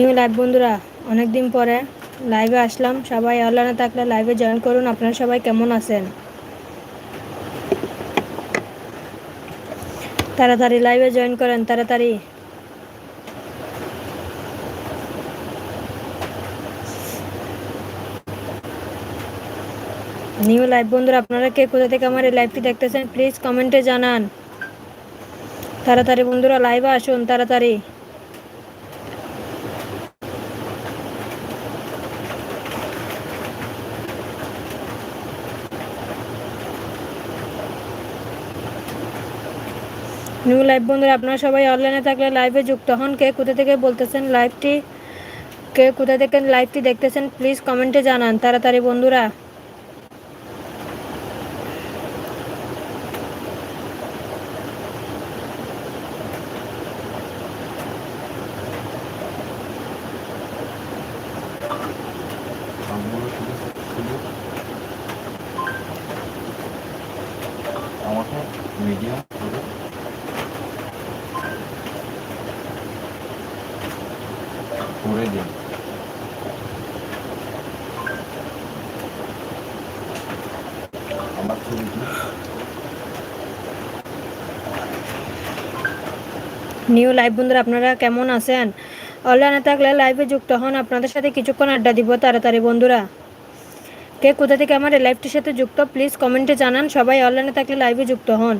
New live বন্ধুরা অনেক দিন পরে লাইভে আসলাম। সবাই অনলাইনে থাকলে লাইভে জয়েন করুন। আপনারা সবাই কেমন আছেন? তাড়াতাড়ি লাইভে জয়েন করেন, তাড়াতাড়ি। নিউ লাইভ বন্ধুরা, আপনারা কে কোথা থেকে আমার এই লাইভটি দেখতেছেন প্লিজ কমেন্টে জানান। তাড়াতাড়ি বন্ধুরা লাইভে আসুন, তাড়াতাড়ি। নিউ লাইভ বন্ধুরা, আপনারা সবাই অনলাইনে থাকলে লাইভে যুক্ত হন। কে কোথা থেকে বলতেছেন লাইভটি কে কোথা থেকে লাইভটি দেখতেছেন প্লিজ কমেন্টে জানান। তাড়াতাড়ি বন্ধুরা আমাকে মিডিয়াম করে দিন আমার ছবিটি নিউ লাইভ বন্ধুরা, আপনারা কেমন আছেন? অনলাইনে থাকলে লাইভে যুক্ত হন। আপনাদের সাথে কিছুক্ষণ আড্ডা দিব তাড়াতাড়ি, বন্ধুরা। কে কোথা থেকে আমার এই লাইভটির সাথে যুক্ত প্লিজ কমেন্টে জানান। সবাই অনলাইনে থাকলে লাইভে যুক্ত হন।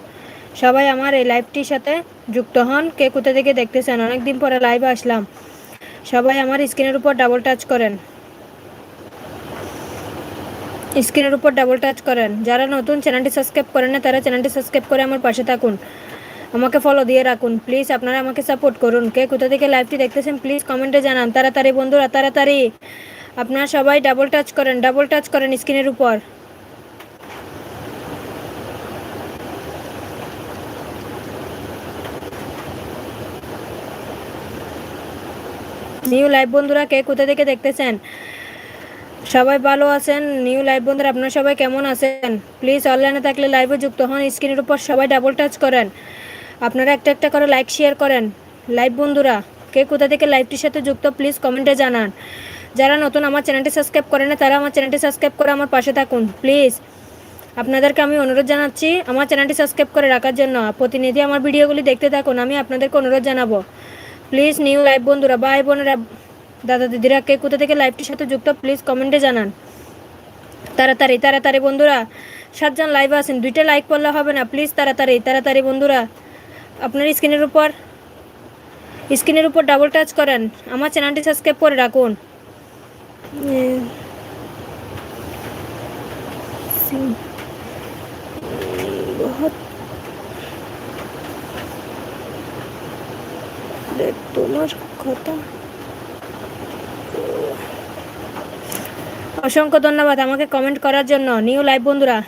সবাই আমার এই লাইভটির সাথে যুক্ত হন। কে কোথা থেকে দেখতেছেন? অনেক দিন পরে লাইভে আসলাম। সবাই আমার স্ক্রিনের উপর ডাবল টাচ করেন। স্ক্রিনের উপর ডাবল টাচ করেন। যারা নতুন চ্যানেলটি সাবস্ক্রাইব করেন না, তারা চ্যানেলটি সাবস্ক্রাইব করে আমার পাশে থাকুন। আমাকে ফলো দিয়ে রাখুন প্লিজ আপনারা আমাকে সাপোর্ট করুন। কে কোথা থেকে লাইভটি দেখতেছেন প্লিজ কমেন্টে জানান। তাড়াতাড়ি বন্ধুরা, তাড়াতাড়ি। আপনারা সবাই ডাবল টাচ করেন ডাবল টাচ করেন স্ক্রিনের উপর। নিউ লাইভ বন্ধুরা, কে কোথা থেকে দেখতেছেন? সবাই ভালো আছেন? নিউ লাইভ বন্ধুরা, আপনারা সবাই কেমন আছেন? প্লিজ অনলাইনে থাকলে লাইভে যুক্ত হন স্ক্রিনের উপর সবাই ডাবল টাচ করেন। আপনারা একটা একটা করে লাইক শেয়ার করেন। লাইভ বন্ধুরা, কে কোথা থেকে লাইভটির সাথে যুক্ত প্লিজ কমেন্টে জানান। যারা নতুন আমার চ্যানেলটি সাবস্ক্রাইব করে না, তারা আমার চ্যানেলটি সাবস্ক্রাইব করে আমার পাশে থাকুন প্লিজ আপনাদেরকে আমি অনুরোধ জানাচ্ছি, আমার চ্যানেলটি সাবস্ক্রাইব করে রাখার জন্য। প্রতিনিধি আমার ভিডিওগুলি দেখতে থাকুন, আমি আপনাদেরকে অনুরোধ জানাব। প্লিজ নিউ লাইভ বন্ধুরা, ভাই বোনেরা, দাদা দিদিরা, কে কোথা থেকে লাইভটির সাথে যুক্ত প্লিজ কমেন্টে জানান। তাড়াতাড়ি তাড়াতাড়ি বন্ধুরা, সাতজন লাইভ আছেন, দুইটা লাইক করলে হবে না প্লিজ তাড়াতাড়ি তাড়াতাড়ি বন্ধুরা। আপনার স্ক্রিনের উপর। স্ক্রিনের উপর ডাবল টাচ করেন। আমার চ্যানেলটি সাবস্ক্রাইব করে রাখুন। তোমার কথা। অসংখ্য ধন্যবাদ আমাকে কমেন্ট করার জন্য। নিউ লাইভ বন্ধুরা।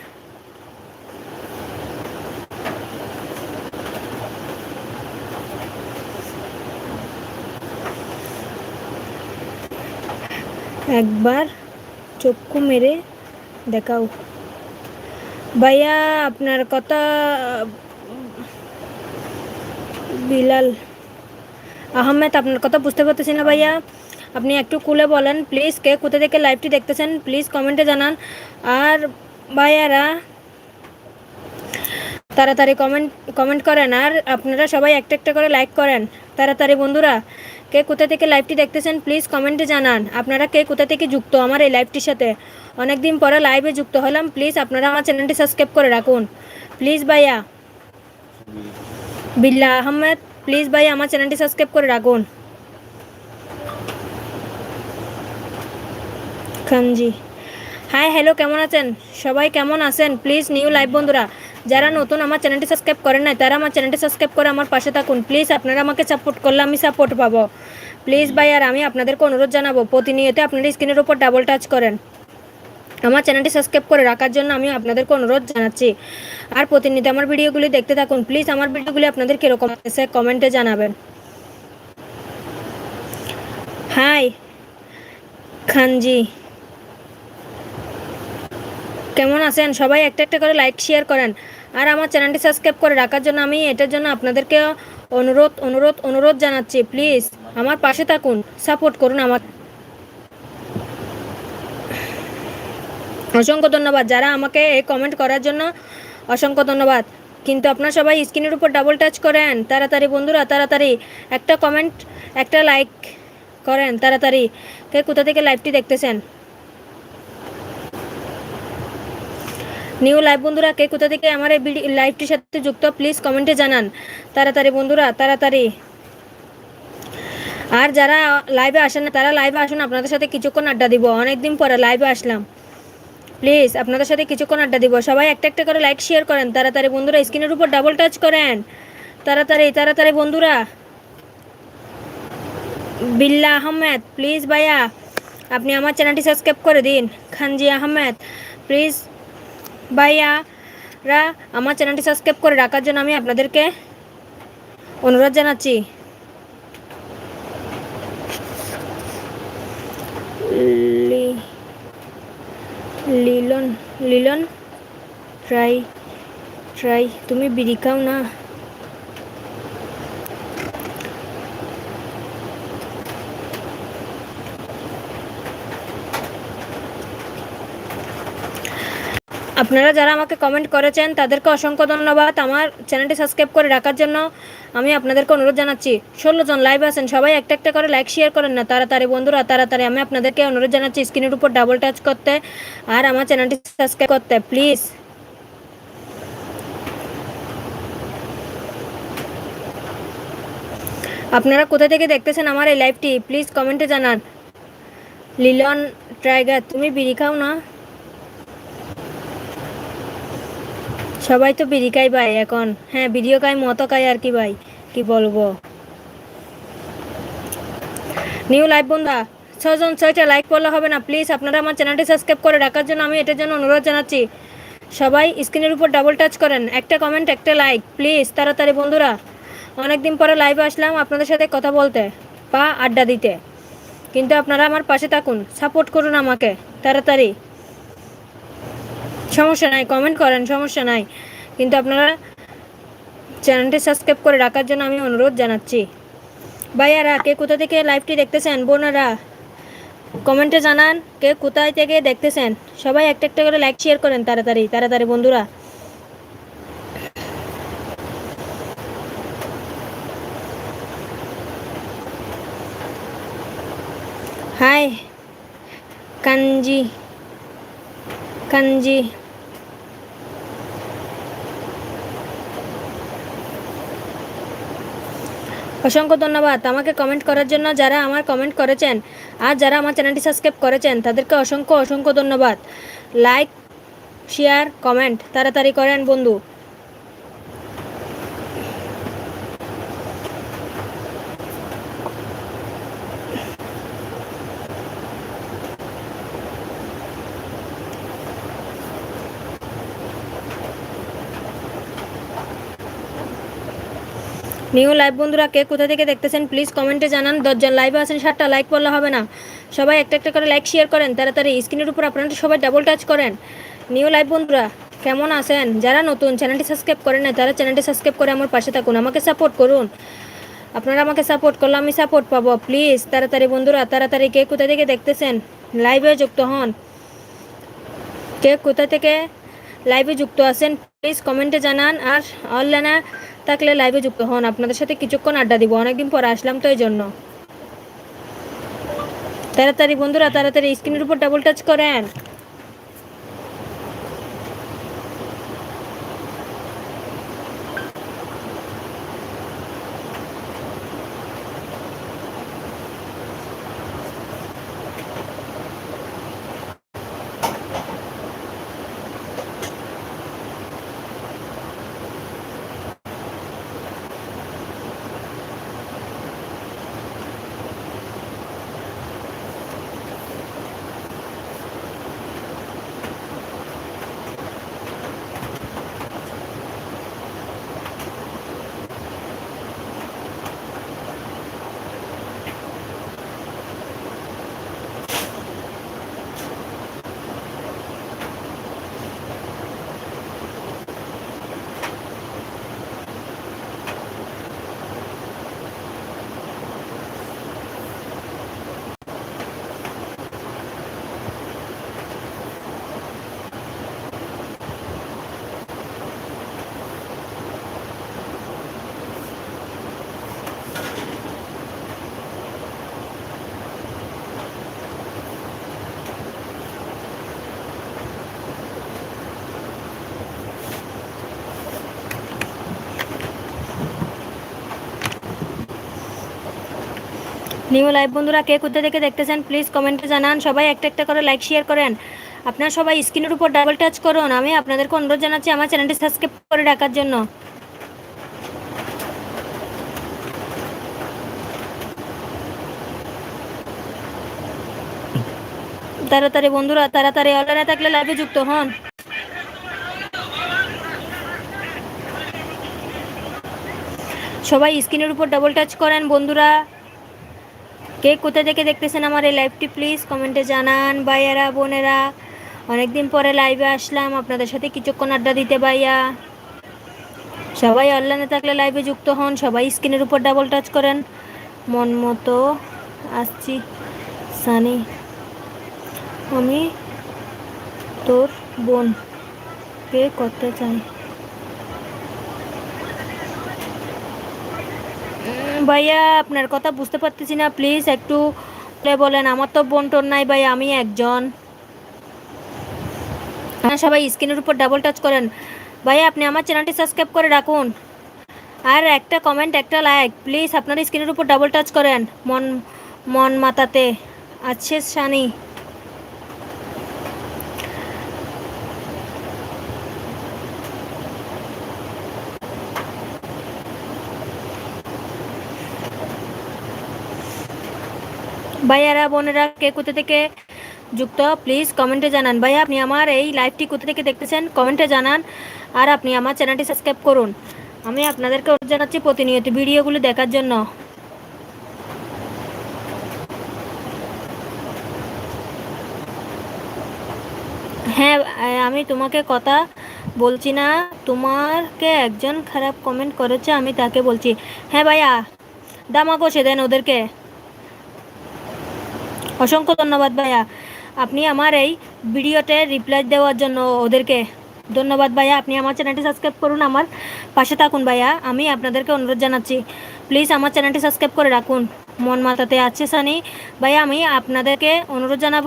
একবার চক্ষু মেরে দেখাও। ভাইয়া, আপনার কথা, বিলাল আহমেদ, আপনার কথা বুঝতে পারতেছি না ভাইয়া। আপনি একটু কুলে বলেন প্লিজ কে কোথা থেকে লাইভটি দেখতেছেন? প্লিজ কমেন্টে জানান। আর ভাইয়ারা, তাড়াতাড়ি কমেন্ট কমেন্ট করেন। আর আপনারা সবাই একটা একটা করে লাইক করেন। তাড়াতাড়ি, বন্ধুরা। কে কোথা থেকে লাইভটি দেখতেছেন প্লিজ কমেন্টে জানান। আপনারা কে কোথা থেকে যুক্ত আমার এই লাইভটির সাথে? অনেক দিন পরে লাইভে যুক্ত হলাম প্লিজ আপনারা আমার চ্যানেলটি সাবস্ক্রাইব করে রাখুন। প্লিজ ভাইয়া। বিল্লা আহমেদ প্লিজ ভাই আমার চ্যানেলটি সাবস্ক্রাইব করে রাখুন। খানজি। হাই হ্যালো কেমন আছেন? সবাই কেমন আছেন? প্লিজ নিউ লাইভ বন্ধুরা। যারা নতুন আমার চ্যানেলটি সাবস্ক্রাইব করেন নাই, তারা আমার চ্যানেলটি সাবস্ক্রাইব করে আমার পাশে থাকুন। প্লিজ আপনারা আমাকে সাপোর্ট করলে আমি সাপোর্ট পাবো। প্লিজ ভাই, আর আমি আপনাদেরকে অনুরোধ জানাব, প্রতিনিয়ত আপনারা স্ক্রিনের উপর ডাবল টাচ করেন। আমার চ্যানেলটি সাবস্ক্রাইব করে রাখার জন্য আমি আপনাদেরকে অনুরোধ জানাচ্ছি। আর প্রতিনিয়ত আমার ভিডিওগুলি দেখতে থাকুন। প্লিজ আমার ভিডিওগুলি আপনাদের কীরকম আছে কমেন্টে জানাবেন। হাই, খানজি। কেমন আছেন? সবাই একটা একটা করে লাইক শেয়ার করেন। আর আমার চ্যানেলটি সাবস্ক্রাইব করে রাখার জন্য আমি এটার জন্য আপনাদেরকে অনুরোধ অনুরোধ অনুরোধ জানাচ্ছি, প্লিজ আমার পাশে থাকুন, সাপোর্ট করুন আমার। অসংখ্য ধন্যবাদ। যারা আমাকে এই কমেন্ট করার জন্য, অসংখ্য ধন্যবাদ। কিন্তু আপনারা সবাই স্ক্রিনের উপর ডাবল টাচ করেন, তাড়াতাড়ি বন্ধুরা, তাড়াতাড়ি একটা কমেন্ট একটা লাইক করেন, তাড়াতাড়ি। কে কোথা থেকে লাইভটি দেখতেছেন? নিউ লাইভ বন্ধুরা, কে কোথা থেকে আমার এই লাইভটির সাথে যুক্ত প্লিজ কমেন্টে জানান। তাড়াতাড়ি বন্ধুরা, তাড়াতাড়ি। আর যারা লাইভে আসেন না, তারা লাইভে আসুন, আপনাদের সাথে কিছুক্ষণ আড্ডা দিব। অনেকদিন পরে লাইভে আসলাম। প্লিজ আপনাদের সাথে কিছুক্ষণ আড্ডা দিব। সবাই একটা একটা করে লাইক শেয়ার করেন। তাড়াতাড়ি বন্ধুরা স্ক্রিনের উপর ডাবল টাচ করেন। তাড়াতাড়ি তাড়াতাড়ি বন্ধুরা। বিল্লা আহমেদ প্লিজ ভাইয়া, আপনি আমার চ্যানেলটি সাবস্ক্রাইব করে দিন। খানজি আহমেদ প্লিজ ভাইয়ারা আমার চ্যানেলটি সাবস্ক্রাইব করে রাখার জন্য আমি আপনাদেরকে অনুরোধ জানাচ্ছি। লিলন লিলন, ট্রাই ট্রাই, তুমি বিড়ি খাও না। আপনারা যারা আমাকে কমেন্ট করেছেন, তাদেরকে অসংখ্য ধন্যবাদ। আমার চ্যানেলটি সাবস্ক্রাইব করে রাখার জন্য আমি আপনাদেরকে অনুরোধ জানাচ্ছি। ষোলো জন লাইভ আছেন, সবাই একটা একটা করে লাইক শেয়ার করেন না, তাড়াতাড়ি বন্ধুরা, তাড়াতাড়ি আমি আপনাদেরকে অনুরোধ জানাচ্ছি স্ক্রিনের উপর ডাবল টাচ করতে আর আমার চ্যানেলটি সাবস্ক্রাইব করতে প্লিজ আপনারা কোথা থেকে দেখতেছেন আমার এই লাইভটি প্লিজ কমেন্টে জানান। লিলন ট্রাইগার তুমি বিড়ি খাও না? সবাই তো বিড়ি খাই ভাই এখন। হ্যাঁ ভিডিও খাই মতো খাই আর কি ভাই? কি বলব? নিউ লাইভ বন্ধা ছজন ছয়টা লাইক করলে হবে না, প্লিজ আপনারা আমার চ্যানেলটি সাবস্ক্রাইব করে রাখার জন্য আমি এটার জন্য অনুরোধ জানাচ্ছি। সবাই স্ক্রিনের উপর ডাবল টাচ করেন, একটা কমেন্ট একটা লাইক প্লিজ তাড়াতাড়ি বন্ধুরা। অনেকদিন পরে লাইভে আসলাম আপনাদের সাথে কথা বলতে বা আড্ডা দিতে। কিন্তু আপনারা আমার পাশে থাকুন সাপোর্ট করুন আমাকে, তাড়াতাড়ি। সমস্যা নাই কমেন্ট করেন, সমস্যা নাই। কিন্তু আপনারা চ্যানেলটি সাবস্ক্রাইব করে রাখার জন্য আমি অনুরোধ জানাচ্ছি। ভাইয়ারা, কে কোথা থেকে লাইভটি দেখতেছেন? বোনারা কমেন্টে জানান, কে কোথায় থেকে দেখতেছেন? সবাই একটা একটা করে লাইক শেয়ার করেন তাড়াতাড়ি তাড়াতাড়ি বন্ধুরা। হাই কাঞ্জি কাঞ্জি অসংখ্য ধন্যবাদ। আমাকে কমেন্ট করার জন্য যারা আমার কমেন্ট করেছেন আর যারা আমার চ্যানেলটি সাবস্ক্রাইব করেছেন, তাদেরকে অসংখ্য অসংখ্য ধন্যবাদ। লাইক শেয়ার কমেন্ট তাড়াতাড়ি করেন বন্ধু। নিউ লাইভ বন্ধুরা, কে কোথা থেকে দেখতেছেন প্লিজ কমেন্টে জানান। দশজন লাইভে আছেন, সাতটা লাইক করলে হবে না। সবাই একটা একটা করে লাইক শেয়ার করেন। তাড়াতাড়ি স্ক্রিনের উপর আপনারা সবাই ডাবল টাচ করেন। নিউ লাইভ বন্ধুরা, কেমন আছেন? যারা নতুন চ্যানেলটি সাবস্ক্রাইব করেন না তারা চ্যানেলটি সাবস্ক্রাইব করে আমার পাশে থাকুন। আমাকে সাপোর্ট করুন। আপনারা আমাকে সাপোর্ট করলে আমি সাপোর্ট পাবো। প্লিজ তাড়াতাড়ি, বন্ধুরা, তাড়াতাড়ি, কে কোথা থেকে দেখতেছেন লাইভে যুক্ত হন। কে কোথা থেকে লাইভে যুক্ত আছেন প্লিজ কমেন্টে জানান। আর অনলাইনে থাকলে লাইভে যুক্ত হন। আপনাদের সাথে কিছুক্ষণ আড্ডা দিব। অনেকদিন পর আসলাম তো এই জন্য তাড়াতাড়ি বন্ধুরা, তাড়াতাড়ি স্ক্রিনের উপর ডাবল টাচ করেন। নিউ লাইভ বন্ধুরা, কে কোথা থেকে দেখতেছেন প্লিজ কমেন্টে জানান। সবাই একটা একটা করে লাইক শেয়ার করেন। আপনারা সবাই স্ক্রিনের উপর ডাবল টাচ করুন। আমি আপনাদেরকে অনুরোধ জানাচ্ছি, আমার চ্যানেলটি সাবস্ক্রাইব করে রাখার জন্য। তাড়াতাড়ি বন্ধুরা, তাড়াতাড়ি অনলাইনে থাকলে লাইভে যুক্ত হন। সবাই স্ক্রিনের উপর ডাবল টাচ করেন বন্ধুরা। কে কোথা থেকে দেখতেছেন আমার এই লাইভটি প্লিজ কমেন্টে জানান। ভাইয়ারা, বোনেরা, অনেকদিন পরে লাইভে আসলাম। আপনাদের সাথে কিছুক্ষণ আড্ডা দিতে ভাইয়া। সবাই অনলাইনে থাকলে লাইভে যুক্ত হন, সবাই স্ক্রিনের উপর ডাবল টাচ করেন। মন মতো আসছি, সানি। আমি তোর বোন কে করতে চাই। ভাইয়া, আপনার কথা বুঝতে পারতেছি না প্লিজ একটু বলেন, আমার তো বোন টোন নাই ভাই আমি একজন। হ্যাঁ সবাই স্ক্রিনের উপর ডাবল টাচ করেন। ভাইয়া, আপনি আমার চ্যানেলটি সাবস্ক্রাইব করে রাখুন। আর একটা কমেন্ট একটা লাইক প্লিজ আপনার স্ক্রিনের উপর ডাবল টাচ করেন, মন মন মাতাতে। আছে শানি ভাইয়ারা, বোনেরা, কে কোথা থেকে যুক্ত প্লিজ কমেন্টে জানান। ভাইয়া, আপনি আমার এই লাইভটি কোথা থেকে দেখতেছেন? কমেন্টে জানান আর আপনি আমার চ্যানেলটি সাবস্ক্রাইব করুন। আমি আপনাদেরকে জানাচ্ছি প্রতিনিয়ত ভিডিওগুলো দেখার জন্য। হ্যাঁ আমি তোমাকে কথা বলছি না। তোমাকে একজন খারাপ কমেন্ট করেছে, আমি তাকে বলছি। হ্যাঁ ভাইয়া দামা কষে দেন ওদেরকে। অসংখ্য ধন্যবাদ ভাইয়া। আপনি আমার এই ভিডিওতে রিপ্লাই দেওয়ার জন্য ওদেরকে ধন্যবাদ ভাইয়া। আপনি আমার চ্যানেলটি সাবস্ক্রাইব করুন, আমার পাশে থাকুন ভাইয়া। আমি আপনাদেরকে অনুরোধ জানাচ্ছি প্লিজ আমার চ্যানেলটি সাবস্ক্রাইব করে রাখুন। মন মাতাতে আছে সানি। ভাইয়া, আমি আপনাদেরকে অনুরোধ জানাব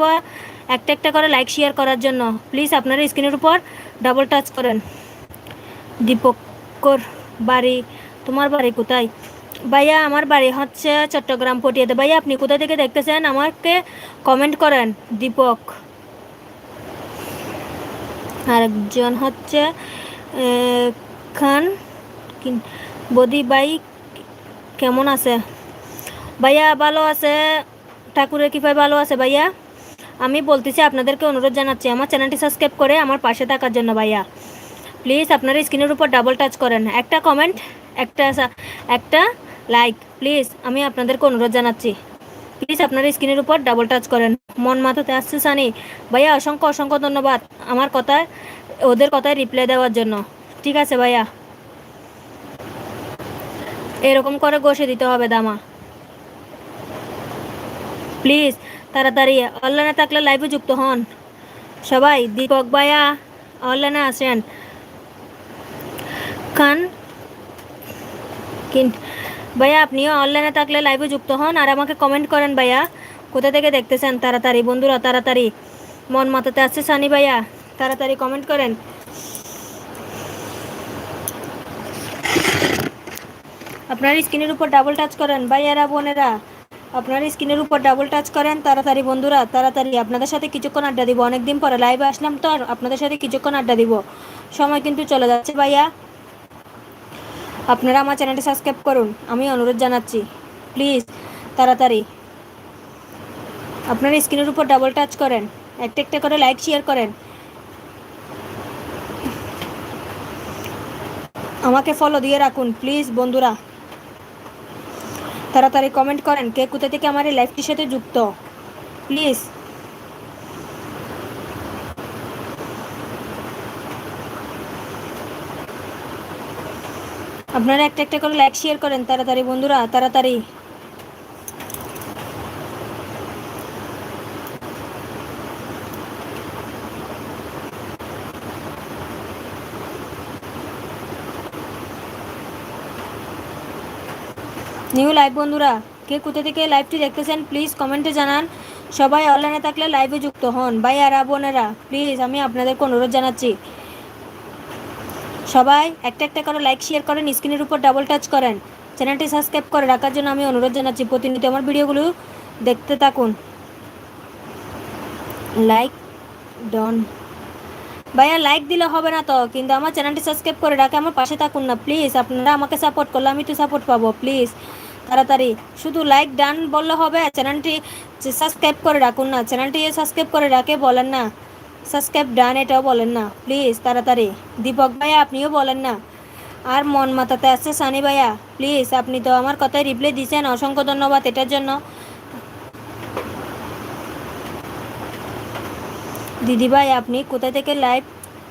একটা একটা করে লাইক শেয়ার করার জন্য। প্লিজ আপনারা স্ক্রিনের উপর ডাবল টাচ করেন। দীপকর বাড়ি, তোমার বাড়ি কোথায়? ভাইয়া, আমার বাড়ি হচ্ছে চট্টগ্রাম পটিয়াতে। ভাইয়া, আপনি কোথা থেকে দেখতেছেন? আমাকে কমেন্ট করেন, দীপক। আরেকজন হচ্ছে খান। বদি ভাই, কেমন আছে? ভাইয়া, ভালো আছে? ঠাকুরের কৃপায় ভালো আছে ভাইয়া? আমি বলতেছি, আপনাদেরকে অনুরোধ জানাচ্ছি, আমার চ্যানেলটি সাবস্ক্রাইব করে আমার পাশে থাকার জন্য ভাইয়া। প্লিজ, আপনারা স্ক্রিনের উপর ডাবল টাচ করেন। একটা কমেন্ট একটা একটা লাইক প্লিজ আমি আপনাদেরকে অনুরোধ জানাচ্ছি। প্লিজ আপনার স্ক্রিনের উপর ডাবল টাচ করেন। মন মাথাতে আসছে সানি। ভাইয়া, অসংখ্য অসংখ্য ধন্যবাদ আমার কথায়, ওদের কথায় রিপ্লাই দেওয়ার জন্য। ঠিক আছে, ভাইয়া। এরকম করে ঘষে দিতে হবে দামা। প্লিজ তাড়াতাড়ি, অনলাইনে থাকলে লাইভে যুক্ত হন। সবাই, দীপক ভাইয়া, অনলাইনে আসেন। খান কিন ভাইয়া, আপনিও অনলাইনে থাকলে লাইভে যুক্ত হন আর আমাকে কমেন্ট করেন ভাইয়া। কোথা থেকে দেখতেছেন? তাড়াতাড়ি, বন্ধুরা, তাড়াতাড়ি। মন মাথাতে আসছে সানি ভাইয়া, তাড়াতাড়ি কমেন্ট করেন। আপনার স্ক্রিনের উপর ডাবল টাচ করেন, ভাইয়ারা, বোনেরা। আপনার স্ক্রিনের উপর ডাবল টাচ করেন, তাড়াতাড়ি, বন্ধুরা, তাড়াতাড়ি। আপনাদের সাথে কিছুক্ষণ আড্ডা দিব। অনেকদিন পরে লাইভে আসলাম তো, আর আপনাদের সাথে কিছুক্ষণ আড্ডা দিব। সময় কিন্তু চলে যাচ্ছে ভাইয়া। আপনারা আমার চ্যানেলটি সাবস্ক্রাইব করুন। আমি অনুরোধ জানাচ্ছি। প্লিজ, তাড়াতাড়ি। আপনার স্ক্রিনের উপর ডাবল টাচ করেন। একটা একটা করে লাইক শেয়ার করেন। আমাকে ফলো দিয়ে রাখুন প্লিজ বন্ধুরা। তাড়াতাড়ি কমেন্ট করেন কে কোথা থেকে আমার এই লাইফটির সাথে যুক্ত। প্লিজ আপনারা একটা একটা করে লাইক শেয়ার করেন, তাড়াতাড়ি বন্ধুরা, তাড়াতাড়ি। নিউ লাইভ বন্ধুরা। কে কোথা থেকে লাইভটি দেখতেছেন প্লিজ কমেন্টে জানান। সবাই অনলাইনে থাকলে লাইভে যুক্ত হন। ভাইয়ারা বোনেরা প্লিজ আমি আপনাদেরকে অনুরোধ জানাচ্ছি। সবাই, একটা একটা করে লাইক শেয়ার করেন স্ক্রিনের উপর ডাবল টাচ করেন। চ্যানেলটি সাবস্ক্রাইব করে রাখার জন্য আমি অনুরোধ জানাচ্ছি, প্রতিনিয়ত আমার ভিডিওগুলো দেখতে থাকুন। লাইক ডন ভাইয়া লাইক দিলে হবে না তো, কিন্তু আমার চ্যানেলটি সাবস্ক্রাইব করে রাখে, আমার পাশে থাকুন না প্লিজ আপনারা আমাকে সাপোর্ট করলে আমি তো সাপোর্ট পাবো প্লিজ তাড়াতাড়ি। শুধু লাইক ডান বললে হবে চ্যানেলটি সাবস্ক্রাইব করে রাখুন না। চ্যানেলটি সাবস্ক্রাইব করে রাখে, বলেন না। সাবস্ক্রাইব ডান, এটাও বলেন না। প্লিজ, তাড়াতাড়ি। দীপক ভাইয়া, আপনিও বলেন না। আর মন মাথাতে আসছে সানি ভাইয়া। প্লিজ, আপনি তো আমার কথায় রিপ্লাই দিয়েছেন অসংখ্য ধন্যবাদ এটার জন্য। দিদিভাই আপনি কোথা থেকে লাইভ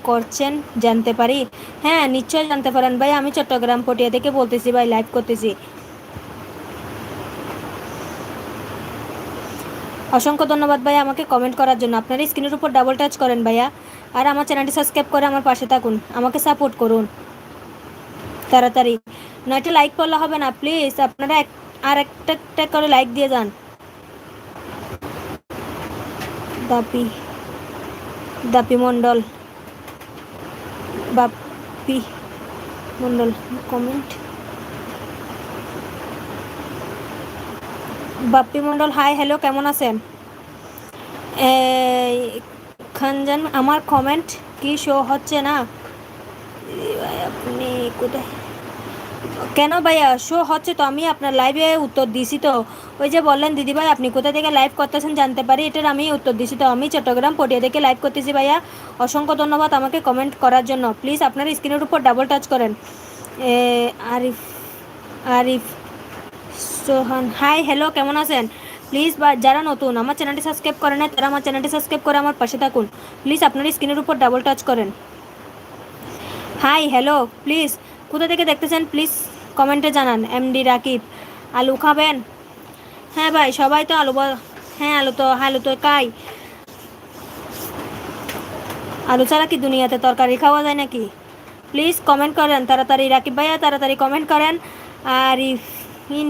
করছেন জানতে পারি? হ্যাঁ নিশ্চয়ই জানতে পারেন ভাই। আমি চট্টগ্রাম পটিয়া থেকে বলতেছি ভাই লাইভ করতেছি। অসংখ্য ধন্যবাদ ভাই আমাকে কমেন্ট করার জন্য। আপনারা স্ক্রিনের উপর ডাবল টাচ করেন ভাইয়া। আর আমার চ্যানেলটি সাবস্ক্রাইব করে আমার পাশে থাকুন। আমাকে সাপোর্ট করুন। তাড়াতাড়ি। নয়টা লাইক করলে হবে না প্লিজ আপনারা এক- আর একটা একটা করে লাইক দিয়ে যান। দাপি। দাপি Mondal. Bapi Mondal comment Bappi Mondal hi hello কেমন আছেন? খানজান আমার কমেন্ট কি শো হচ্ছে না? আপনি কোথায়? কেন ভাইয়া শো হচ্ছে তো, আমি আপনার লাইভে উত্তর দিছি তো। ওই যে বললেন দিদিভাই আপনি কোথা থেকে লাইভ করতেছেন জানতে পারি, এটার আমি উত্তর দিছি তো। আমি চট্টগ্রাম পটিয়া থেকে লাইভ করতেছি ভাইয়া। অসংখ্য ধন্যবাদ আমাকে কমেন্ট করার জন্য। প্লিজ আপনার স্ক্রিনের উপর ডাবল টাচ করেন। আরিফ আরিফ সোহান হাই হ্যালো কেমন আছেন? প্লিজ বা যারা নতুন, আমার চ্যানেলটি সাবস্ক্রাইব করে না তারা আমার চ্যানেলটি সাবস্ক্রাইব করে আমার পাশে থাকুন। প্লিজ আপনার স্ক্রিনের উপর ডাবল টাচ করেন। হাই হ্যালো প্লিজ কোথা থেকে দেখতেছেন? প্লিজ কমেন্টে জানান এমডি রাকিব। আলু খাবেন? হ্যাঁ ভাই, সবাই তো আলু হ্যাঁ আলু তো আলু তো খাই। আলু ছাড়া কি দুনিয়াতে তরকারি খাওয়া যায় নাকি? প্লিজ কমেন্ট করেন, তাড়াতাড়ি রাকিব ভাইয়া, তাড়াতাড়ি কমেন্ট করেন। আর ইন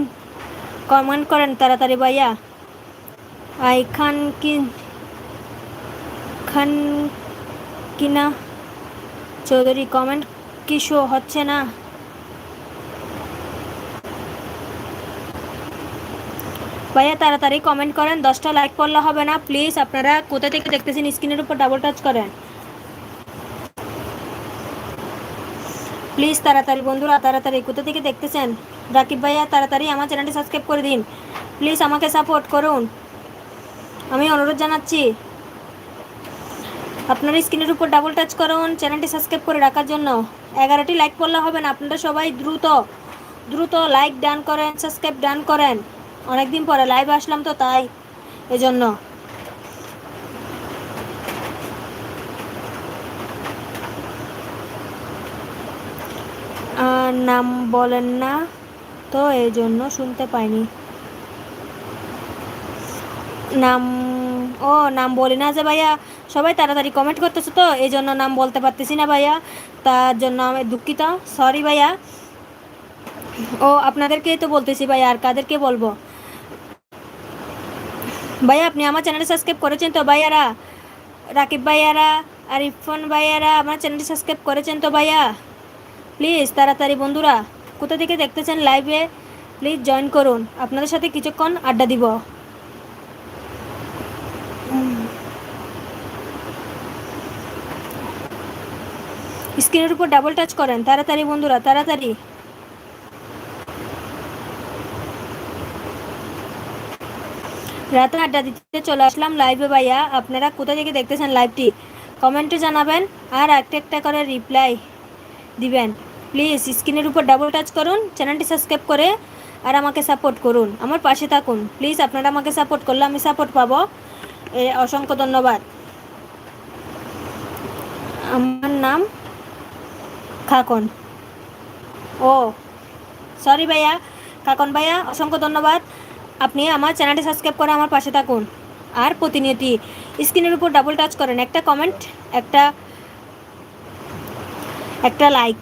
কমেন্ট করেন তাড়াতাড়ি ভাইয়া। আই খান কি, খান কিনা চৌধুরী কমেন্ট কি শো হচ্ছে না? ভাইয়া তাড়াতাড়ি কমেন্ট করেন, দশটা লাইক করলে হবে না, প্লিজ আপনারা কোথা থেকে দেখতেছেন স্ক্রিনের উপর ডাবল টাচ করেন। প্লিজ তাড়াতাড়ি বন্ধুরা, তাড়াতাড়ি, কোথা থেকে দেখতেছেন? রাকিব ভাইয়া, তাড়াতাড়ি আমার চ্যানেলটি সাবস্ক্রাইব করে দিন। প্লিজ আমাকে সাপোর্ট করুন। আমি অনুরোধ জানাচ্ছি, আপনার স্ক্রিনের উপর ডাবল টাচ করুন, চ্যানেলটি সাবস্ক্রাইব করে রাখার জন্য। এগারোটি লাইক করলে হবে না, আপনারা সবাই দ্রুত দ্রুত লাইক ডান করেন সাবস্ক্রাইব ডান করেন। অনেকদিন পরে লাইভ আসলাম তো তাই, এজন্য। নাম বলেন না তো, এই জন্য শুনতে পাইনি। নাম, ও, নাম বলি না যে ভাইয়া, সবাই তাড়াতাড়ি কমেন্ট করতেছে তো, এই জন্য নাম বলতে পারতেছি না ভাইয়া, তার জন্য আমি দুঃখিত সরি ভাইয়া। ও, আপনাদেরকেই তো বলতেছি ভাইয়া, আর কাদেরকে বলব? ভাইয়া, আপনি আমার চ্যানেলটি সাবস্ক্রাইব করেছেন তো ভাইয়ারা? রাকিব ভাইয়ারা আর ইরফান ভাইয়ারা, আমার চ্যানেলটি সাবস্ক্রাইব করেছেন তো ভাইয়া? প্লিজ, তাড়াতাড়ি বন্ধুরা, কোথা থেকে দেখতেছেন লাইভে প্লিজ জয়েন করুন। আপনাদের সাথে কিছুক্ষণ আড্ডা দিব। স্ক্রিনের উপর ডাবল টাচ করেন। তাড়াতাড়ি বন্ধুরা, তাড়াতাড়ি। রাতে আড্ডা দিতে চলে আসলাম লাইভে ভাইয়া। আপনারা কোথা থেকে দেখতেছেন লাইভটি কমেন্টে জানাবেন। আর একটা একটা করে রিপ্লাই দিবেন। প্লিজ স্ক্রিনের উপর ডাবল টাচ করুন চ্যানেলটি সাবস্ক্রাইব করে, আর আমাকে সাপোর্ট করুন। আমার পাশে থাকুন। প্লিজ আপনারা আমাকে সাপোর্ট করলে আমি সাপোর্ট পাবো। অসংখ্য ধন্যবাদ। আমার নাম খাকন। ও সরি ভাইয়া। কাকন ভাইয়া, অসংখ্য ধন্যবাদ। আপনি আমার চ্যানেলটি সাবস্ক্রাইব করে আমার পাশে থাকুন। আর প্রতিনিয়তি স্ক্রিনের উপর ডাবল টাচ করেন। একটা কমেন্ট একটা একটা লাইক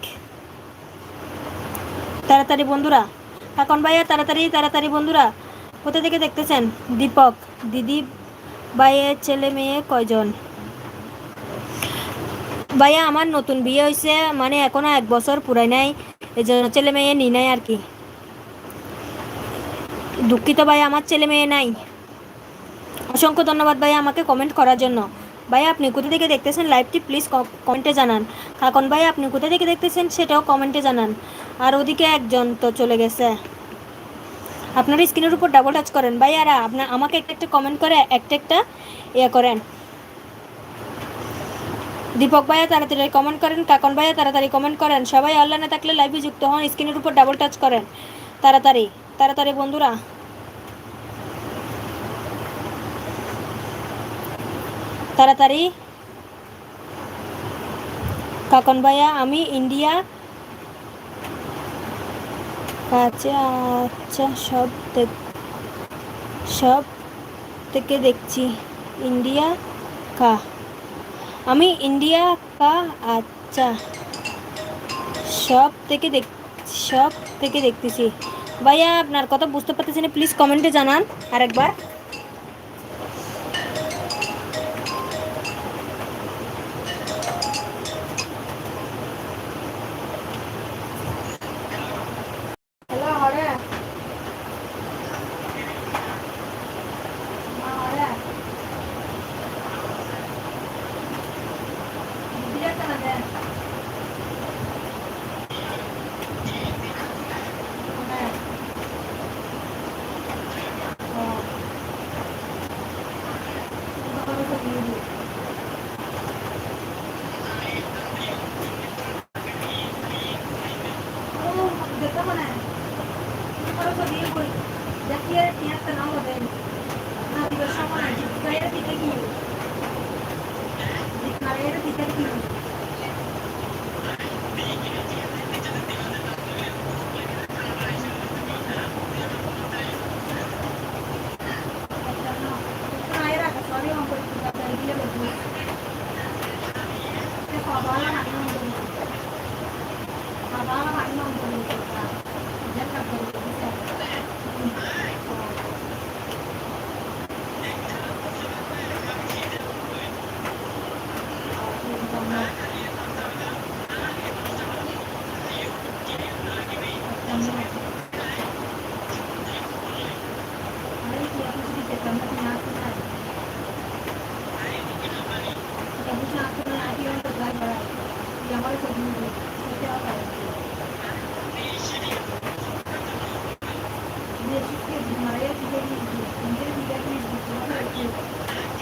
তাড়াতাড়ি বন্ধুরা, কাকন ভাইয়া, তাড়াতাড়ি তাড়াতাড়ি বন্ধুরা, কোথা থেকে দেখতেছেন? দীপক, দিদি ভাইয়ের ছেলে মেয়ে কয়জন? ভাইয়া, আমার নতুন বিয়ে হয়েছে মানে এখনও এক বছর পুরাই নাই এই জন্য ছেলে মেয়ে নি নাই আর কি। দুঃখিত ভাই আমার ছেলে মেয়ে নাই। অসংখ্য ধন্যবাদ ভাই আমাকে কমেন্ট করার জন্য। ভাই, আপনি কোথা থেকে দেখতেছেন লাইভটি প্লিজ কমেন্টে জানান। কাকন ভাই, আপনি কোথা থেকে দেখতেছেন সেটাও কমেন্টে জানান। আর ওদিকে একজন তো চলে গেছে। আপনার স্ক্রিনের উপর ডাবল টাচ করেন ভাই, আর আপনার আমাকে একটা একটা কমেন্ট করে, একটা একটা ইয়ে করেন। দীপক ভাইয়া তাড়াতাড়ি কমেন্ট করেন, কাকন ভাইয়া তাড়াতাড়ি কমেন্ট করেন। সবাই অনলাইনে থাকলে লাইভে যুক্ত হন স্ক্রিনের উপর ডাবল টাচ করেন। তাড়াতাড়ি তাড়াতাড়ি বন্ধুরা। তাড়াতাড়ি। কাকন ভাইয়া, আমি ইন্ডিয়া। আচ্ছা আচ্ছা সব সব থেকে দেখছি। ইন্ডিয়া কা? আমি ইন্ডিয়া কা? আচ্ছা সব থেকে দেখ, সব থেকে দেখতেছি। ভাইয়া, আপনার কথা বুঝতে পারতেছি না প্লিজ কমেন্টে জানান আরেকবার। এটা কি Я тебя вижу, я тебя вижу, я тебя вижу, я тебя вижу.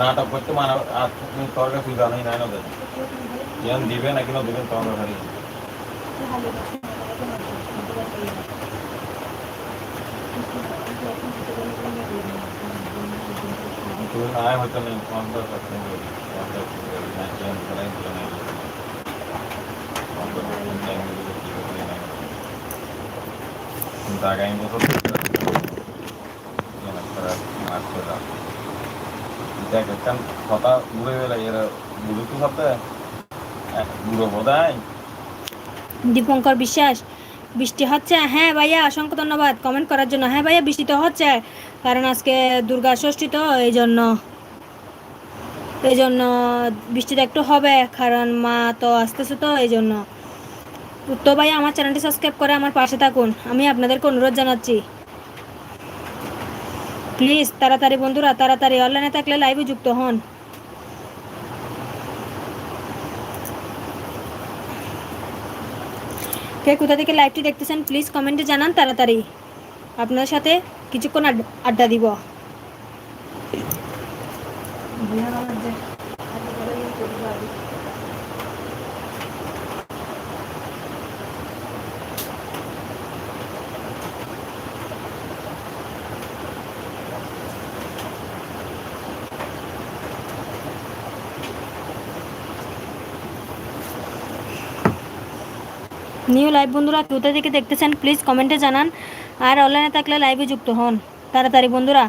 নাটক করতে মানে আর তুমি তোর কাছে জানাই নাই না দেন দিবে না কিনা দিবেন তোমার খালি आया होता नहीं फोन कर सकते हैं फोन कर सकते हैं मैं चैन करें तो नहीं फोन कर सकते हैं टाइम भी कुछ हो गया नहीं चिंता का ही बहुत ये ना करा आज तो जा देख कम पता बुरे वाला ये बुरे तो सब तो है बुरे बोधा है দীপঙ্কর বিশ্বাস বৃষ্টি হচ্ছে। হ্যাঁ ভাইয়া, অসংখ্য ধন্যবাদ কমেন্ট করার জন্য। হ্যাঁ ভাইয়া, বৃষ্টি তো হচ্ছে, কারণ আজকে দুর্গা ষষ্ঠী তো, এই জন্য এই জন্য বৃষ্টিটা একটু হবে, কারণ মা তো আসতেছে তো, এই জন্য। তো ভাইয়া আমার চ্যানেলটি সাবস্ক্রাইব করে আমার পাশে থাকুন। আমি আপনাদেরকে অনুরোধ জানাচ্ছি। প্লিজ তাড়াতাড়ি বন্ধুরা, তাড়াতাড়ি অনলাইনে থাকলে লাইভে যুক্ত হন। কে কোথা থেকে লাইভটি দেখতেছেন প্লিজ কমেন্টে জানান তাড়াতাড়ি। আপনার সাথে কিছুক্ষণ আড- আড্ডা দিব। নিউ লাইভ বন্ধুরা কোথা থেকে দেখতেছেন প্লিজ কমেন্টে জানান। আর অনলাইনে থাকলে লাইভে যুক্ত হন। তাড়াতাড়ি বন্ধুরা,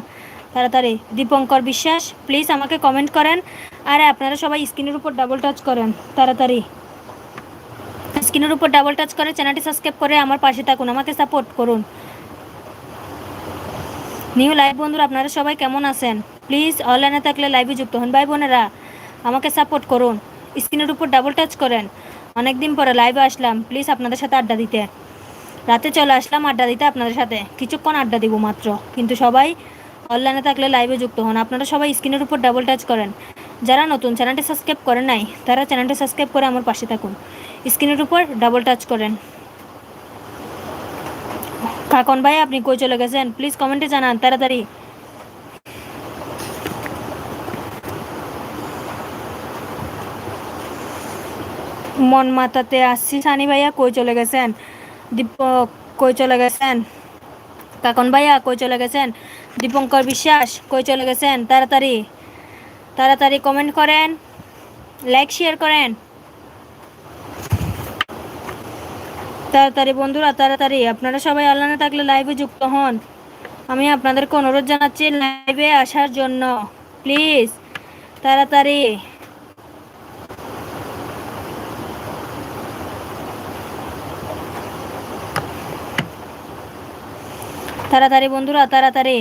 তাড়াতাড়ি। দীপঙ্কর বিশ্বাস প্লিজ আমাকে কমেন্ট করেন। আর আপনারা সবাই স্ক্রিনের উপর ডাবল টাচ করেন, তাড়াতাড়ি। স্ক্রিনের উপর ডাবল টাচ করে চ্যানেলটি সাবস্ক্রাইব করে আমার পাশে থাকুন, আমাকে সাপোর্ট করুন। নিউ লাইভ বন্ধুরা, আপনারা সবাই কেমন আছেন? প্লিজ অনলাইনে থাকলে লাইভে যুক্ত হন, ভাই বোনেরা। আমাকে সাপোর্ট করুন। স্ক্রিনের উপর ডাবল টাচ করেন। অনেক দিন পরে লাইভে আসলাম। প্লিজ আপনাদের সাথে আড্ডা দিতে। রাতে চলে আসলাম আড্ডা দিতে আপনাদের সাথে। কিছুক্ষণ আড্ডা দিব মাত্র। কিন্তু সবাই অনলাইনে থাকলে লাইভে যুক্ত হন। আপনারা সবাই স্ক্রিনের উপর ডাবল টাচ করেন। যারা নতুন চ্যানেলটি সাবস্ক্রাইব করেন নাই, তারা চ্যানেলটি সাবস্ক্রাইব করে আমার পাশে থাকুন। স্ক্রিনের উপর ডাবল টাচ করেন। কাকন ভাই, আপনি কই চলে গেছেন? প্লিজ কমেন্টে জানান, তাড়াতাড়ি। মন মাতাতে আসছি। সানি ভাইয়া কই চলে গেছেন? দীপক কই চলে গেছেন? কাকন ভাইয়া কই চলে গেছেন? দীপঙ্কর বিশ্বাস কই চলে গেছেন? তাড়াতাড়ি তাড়াতাড়ি কমেন্ট করেন লাইক শেয়ার করেন। তাড়াতাড়ি বন্ধুরা, তাড়াতাড়ি। আপনারা সবাই অনলাইনে থাকলে লাইভে যুক্ত হন। আমি আপনাদেরকে অনুরোধ জানাচ্ছি লাইভে আসার জন্য। প্লিজ তাড়াতাড়ি। তাড়াতাড়ি বন্ধুরা তাড়াতাড়ি।